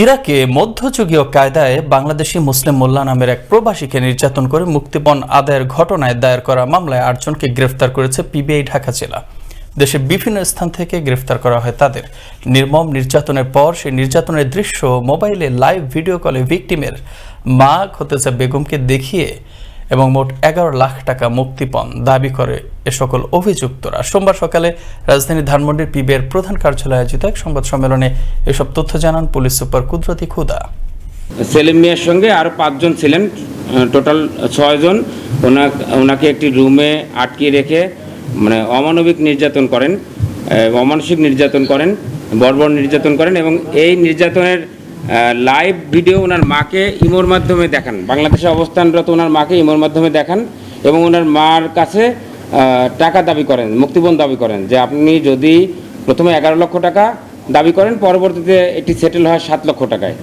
ইরাকে মধ্যযুগীয় কায়দায় বাংলাদেশি মুসলিম মোল্লা নামের এক প্রবাসীকে নির্যাতন করে মুক্তিপণ আদায়ের ঘটনায় দায়ের করা মামলায় আটজনকে গ্রেফতার করেছে পিবিআই ঢাকা জেলা। দেশে বিভিন্ন স্থান থেকে গ্রেফতার করা হয় তাদের। নির্মম নির্যাতনের পর সেই নির্যাতনের দৃশ্য মোবাইলে লাইভ ভিডিও কলে ভিকটিমের। মা খতেজা বেগমকে দেখিয়ে এবং মোট এগারো লাখ টাকা মুক্তিপণ দাবি করে এ সকল অভিযুক্তরা। সোমবার সকালে রাজধানী ধানমন্ডির পিবিআর প্রধান কার্যালয়ে আয়োজিত এক সংবাদ সম্মেলনে এসব তথ্য জানান পুলিশ সুপার কুদরতি খুদা। সেলিম মিয়ার সঙ্গে আরও পাঁচজন ছিলেন টোটাল ছয়জন ওনা ওনাকে একটি রুমে আটকিয়ে রেখে মানে অমানবিক নির্যাতন করেন অমানসিক নির্যাতন করেন, বর্বর নির্যাতন করেন এবং এই নির্যাতনের লাইভ ভিডিও ওনার মাকে ইমোর মাধ্যমে দেখান। বাংলাদেশে অবস্থানরত ওনার মাকে ইমোর মাধ্যমে দেখান এবং ওনার মার কাছে টাকা দাবি করেন, মুক্তিপণ দাবি করেন যে আপনি যদি প্রথমে এগারো লক্ষ টাকা দাবি করেন, পরবর্তীতে এটি সেটেল হয় সাত লক্ষ টাকায়।